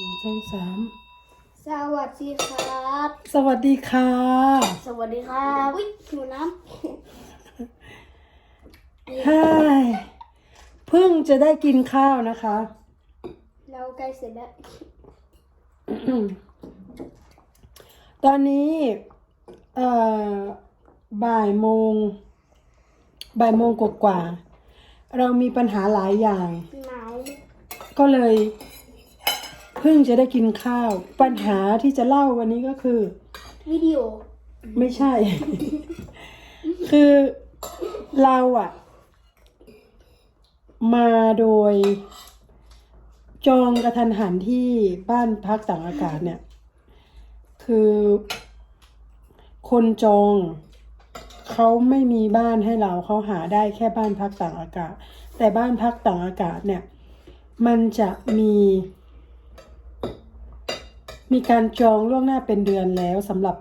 นึ่งสองสามสวัสดีครับ สวัสดีค่ะ สวัสดีครับอุ้ยหิวน้ใช่เพิ่งจะได้กินข้าวนะคะำเราใกล้เสร็จแล้ว ตอนนี้เอ่อบ่ายโมง บ่ายโมงกว่าๆเรามีปัญหาหลายอย่าง หนาวก็เลย เพิ่งจะได้กินข้าว ปัญหาที่จะเล่าวันนี้ก็คือ วิดีโอ ไม่ใช่ คือเราอะมาโดย จองกระทันหันที่บ้านพักต่างอากาศเนี่ย คือคนจองเขาไม่มีบ้านให้เราเขาหาได้แค่บ้านพักต่างอากาศ แต่บ้านพักต่างอากาศเนี่ย มันจะมี มีการจองล่วงหน้าเป็นเดือนแล้วสำหรับ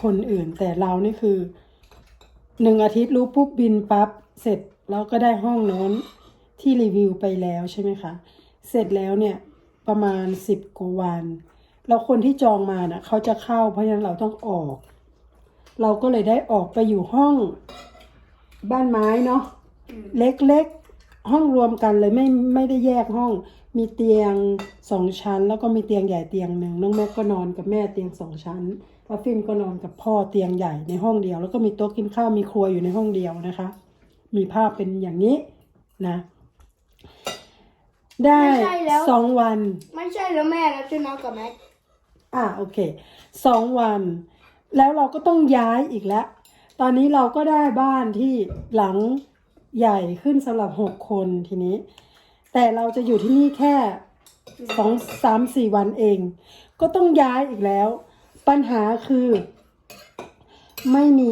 คนอื่น แต่เรานี่คือหนึ่งอาทิตย์รู้ปุ๊บบินปั๊บเสร็จแล้วก็ได้ห้องโน้นที่รีวิวไปแล้วใช่ไหมคะ เสร็จแล้วเนี่ยประมาณสิบกว่าวันแล้วคนที่จองมาน่ะเขาจะเข้าเพราะฉะนั้นเราต้องออก เราก็เลยได้ออกไปอยู่ห้องบ้านไม้เนาะเล็กๆห้องรวมกันเลยไม่ไม่ได้แยกห้อง มีเตียงสองชั้น แล้วก็มีเตียงใหญ่เตียงหนึ่งน้องแม็กก็นอนกับแม่เตียงสองชั้นแล้วฟินก็นอนกับพ่อเตียงใหญ่ในห้องเดียว แล้วก็มีโต๊ะกินข้าวมีครัวอยู่ในห้องเดียวนะคะ มีภาพเป็นอย่างนี้นะ ได้สองวัน ไม่ใช่แล้วแม่แล้วจะนอนกับแม็กอ่าโอเคสองวัน แล้วเราก็ต้องย้ายอีกแล้ว ตอนนี้เราก็ได้บ้านที่หลังใหญ่ขึ้นสำหรับหกคนทีนี้ แต่เราจะอยู่ที่นี่แค่สองสามสี่วันเอง ก็ต้องย้ายอีกแล้ว ปัญหาคือ ไม่มี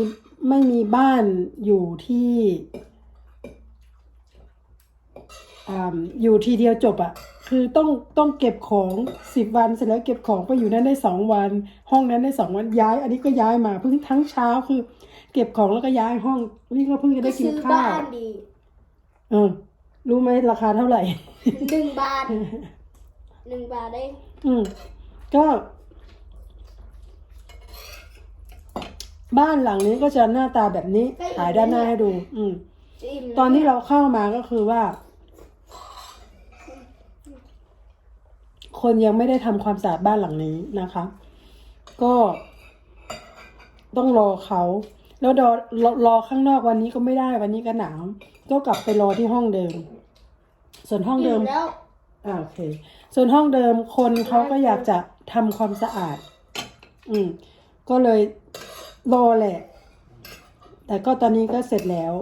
ไม่มีบ้านอยู่ที่อ่าอยู่ทีเดียวจบอะคือต้องต้องเก็บของสิบวันเสร็จแล้วเก็บของไปอยู่นั้นได้สองวัน ห้องนั้นได้สองวันย้าย อันนี้ก็ย้ายมาเพิ่งทั้งเช้าคือ เก็บของแล้วก็ย้ายห้องนี่ก็เพิ่งจะก็ได้กินซื้อข้าบ้าวนดีเออ รู้ไหมราคาเท่าไหร่ หนึ่งบาทหนึ่งบาทได้อืมก็ บ้านหลังนี้ก็จะหน้าตาแบบนี้ถ่ายด้านหน้าให้ดู อืมจะอิ่มตอนที่เราเข้ามาก็คือว่า คนยังไม่ได้ทำความสะอาดบ้านหลังนี้นะคะ ก็ ต้องรอเขา แล้วรอรอรอข้างนอกวันนี้ก็ไม่ได้วันนี้ก็หนาว ก็กลับไปรอที่ห้องเดิม ส่วนห้องเดิอิ่มมแล้วอ่าโอเค ส่วนห้องเดิมคนเขาก็อยากจะทำความสะอาด อืม ก็เลยรอแหละ แต่ก็ตอนนี้ก็เสร็จแล้ว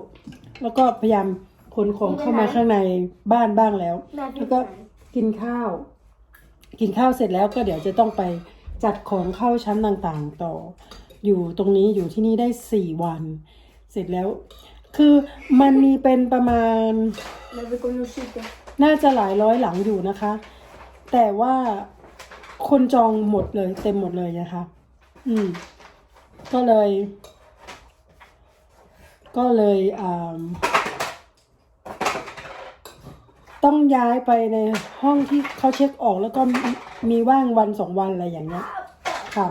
แล้วก็พยายามขนของเข้ามาข้างในบ้านบ้างแล้วแม่ที่แล้วก็ไหนกินข้าว กินข้าวเสร็จแล้วก็เดี๋ยวจะต้องไปจัดของเข้าชั้นต่างๆ ต่อ อยู่ตรงนี้อยู่ที่นี่ได้สี่วัน เสร็จแล้ว คือมันมีเป็นประมาณเราไปกุนชิเตน่าจะหลายร้อยหลังอยู่นะคะ แต่ว่าคนจองหมดเลยเต็มหมดเลยนะคะ อืม ก็เลย ก็เลยอ่าต้องย้ายไปในห้องที่เขาเช็คออกแล้วก็มีมีว่างวันสองวันอะไรอย่างเงี้ยค่ะ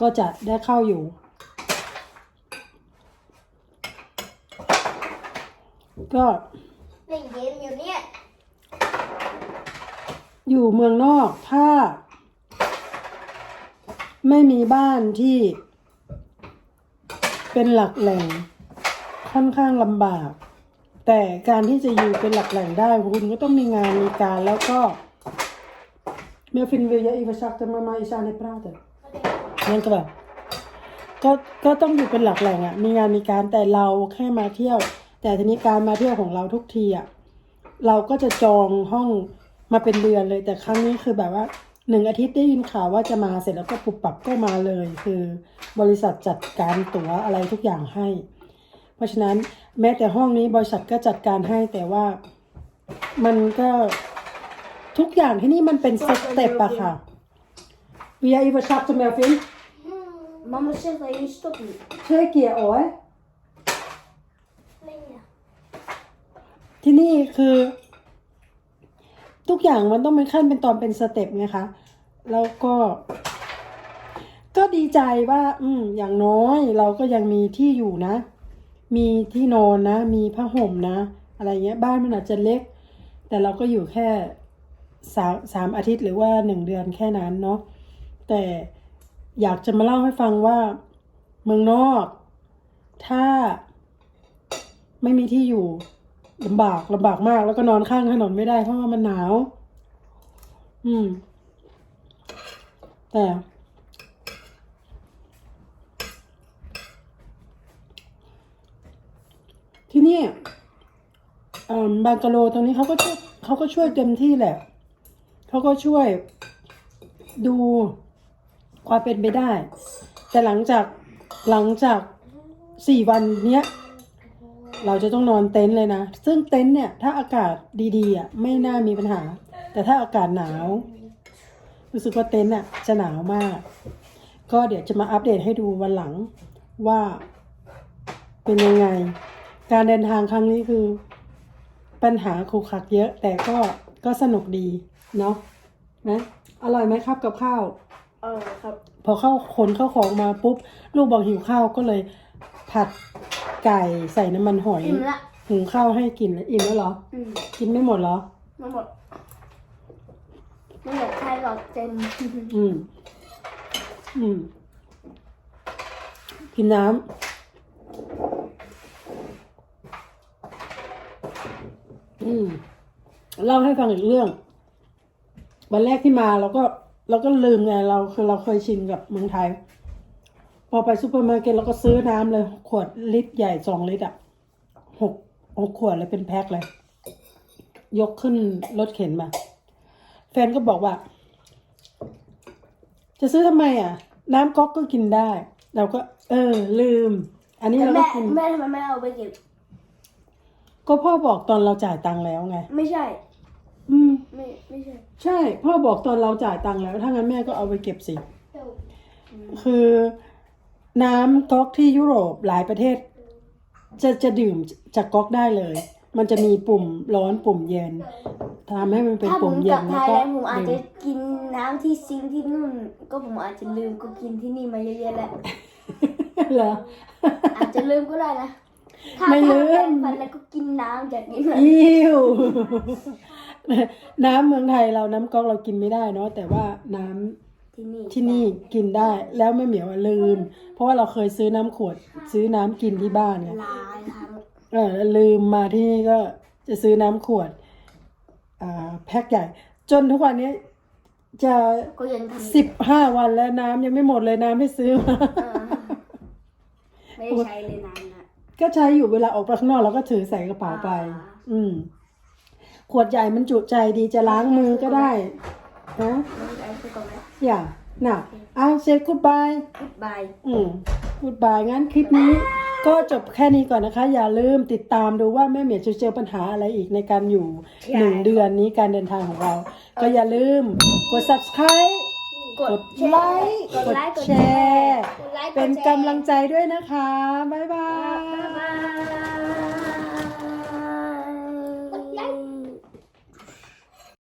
ก็จะได้เข้าอยู่ ก็เล่นเกมอยู่เนี่ย อยู่เมืองนอกถ้า ไม่มีบ้านที่ เป็นหลักแหล่งค่อนข้างลำบาก แต่การที่จะอยู่เป็นหลักแหล่งได้คุณก็ต้องมีงานมีการแล้วก็เมื่อฟินเวียอีกชักจะมามาอีชาในพระเถอะนั่นก็แบบก็ก็ต้องอยู่เป็นหลักแหล่งอะ่ะมีงานมีการแต่เราแค่มาเที่ยว แต่ทีนี้การมาเที่ยวของเราทุกทีอะเราก็จะจองห้องมาเป็นเดือนเลย แต่ครั้งนี้คือแบบว่าหนึ่งอาทิตย์ได้ยินข่าวว่าจะมาเสร็จแล้วก็ปุบปับก็มาเลย คือบริษัทจัดการตั๋วอะไรทุกอย่างให้ เพราะฉะนั้นแม้แต่ห้องนี้บริษัทก็จัดการให้แต่ว่ามันก็ทุกอย่างที่นี่มันเป็นสเต็ปอะค่ะ Vi har Ivar sagt som jag finns. Man måste sätta in stopp nu. Check it out. เล่นเนี่ย ที่นี่คือ ทุกอย่างมันต้องเป็นขั้นเป็นตอนเป็นสเต็ปไงคะแล้วก็ ก็ดีใจว่า อืม อย่างน้อยเราก็ยังมีที่อยู่นะ มีที่นอนนะ มีผ้าห่มนะ อะไรเงี้ย บ้านมันอาจจะเล็ก แต่เราก็อยู่แค่สามสามอาทิตย์หรือว่าหนึ่งเดือนแค่นั้นเนาะแต่อยากจะมาเล่าให้ฟังว่า เมืองนอก ถ้าไม่มีที่อยู่ ลำบากลำบากมาก แล้วก็นอนข้างถนนไม่ได้เพราะว่ามันหนาว อืม แต่ ที่นี่บางกะโลตรงนี้เขาก็ช่วยเขาก็ช่วยเต็มที่แหละเขาก็ช่วยดูความเป็นไปได้ แต่หลังจากหลังจากสี่วันเนี้ย เราจะต้องนอนเต็นท์เลยนะ ซึ่งเต็นท์เนี่ย ถ้าอากาศดีๆอะไม่น่ามีปัญหา แต่ถ้าอากาศหนาว รู้สึกว่าเต็นท์อะจะหนาวมาก ก็เดี๋ยวจะมาอัปเดตให้ดูวันหลังว่าเป็นยังไง การเดินทางครั้งนี้คือ ปัญหาขรุขระเยอะ แต่ก็ก็สนุกดีเนาะนะอร่อยไหมครับกับข้าวเออครับ พอเข้าขนเข้าของมาปุ๊บ ลูกบอกหิวข้าวก็เลยผัด ไก่ใส่น้ำมันหอยอิ่มละหุงข้าวให้กินแล้วอิ่มแล้วเหรอ อืมกินไม่หมดเหรอไม่หมดไม่หมดใครหรอกเจนอืม อืม กินน้ำ อืม เล่าให้ฟังอีกเรื่อง วันแรกที่มาเราก็ เราก็ลืมไง เราคือเราเคยชินกับเมืองไทย พอไปซูเปอร์มาร์เก็ตเราก็ซื้อน้ำเลย ขวดลิตรใหญ่สองลิตรอะหกหกขวดเลยเป็นแพ็คเลย ยกขึ้นรถเข็นมา แฟนก็บอกว่า จะซื้อทำไมอะ น้ำก๊อกก็กินได้ เราก็ เออ ลืม อันนี้แต่เราก็แม่กิน แม่ทำไมไม่เอาไปเก็บ ก็พ่อบอกตอนเราจ่ายตังค์แล้วไง ไม่ใช่ อืม ไม่ไม่ใช่ใช่ พ่อบอกตอนเราจ่ายตังค์แล้ว ถ้างั้นแม่ก็เอาไปเก็บสิ คือ น้ำก๊อกที่ยุโรปหลายประเทศ จะจะดื่มจากก๊อกได้เลย มันจะมีปุ่มร้อนปุ่มเย็นทำให้มันเป็นถ้าผปุ่มมกเย็ลันบไทแล้วยก็แล้วผมอาจจะดื่มกินน้ำที่ซิงค์ที่นู่น ก็ผมอาจจะลืมก็กินที่นี่มาเยอะๆแล้วเหรอ อาจจะลืมก็ได้นะถ้าไม่ลืม ถ้าแปรงฟันแล้วก็กินน้ำจากนี้มาอิวน้ำเมืองไทยเราน้ำก๊อกเรากินไม่ได้เนาะแต่ว่าน้ำ ที่นี่ที่นี่กินได้แล้วไม่เหมียวอะลืม เพราะว่าเราเคยซื้อน้ำขวดซื้อน้ำกินที่บ้านไงหลายครั้งเออลืมมาที่นี่ก็จะซื้อน้ำขวดอ่าแพ็คใหญ่ จนทุกวันนี้จะก็ยังทำสิบห้าวันแล้วน้ำยังไม่หมดเลยน้ำที่ซื้อมา เออไม่ได้ใช้เลยนานนะ ก็ใช้อยู่เวลาออกไปข้างนอกเราก็ถือใส่กระเป๋าไป อ่า อืม ขวดใหญ่มันจุใจดีจะล้างมือก็ได้ ฮะไม่ได้ซื้อก่อนไหมอย่าน่ะอะเซตกูดบายกุดบายอืมพูดบายงั้นคลิปนี้ ก็จบแค่นี้ก่อนนะคะ อย่าลืมติดตามดูว่าแม่เหมียวจะเจอปัญหาอะไรอีกในการอยู่หนึ่งเดือนนี้การเดินทางของเรา ก็อย่าลืมกด subscribe กกดดแชไลร์ค์กดไลค์กกดดแชแชร์ร์กดไลค์เป็นดแชร์กำลังใจด้วยนะคะ บ๊ายบาบ๊ายยบาย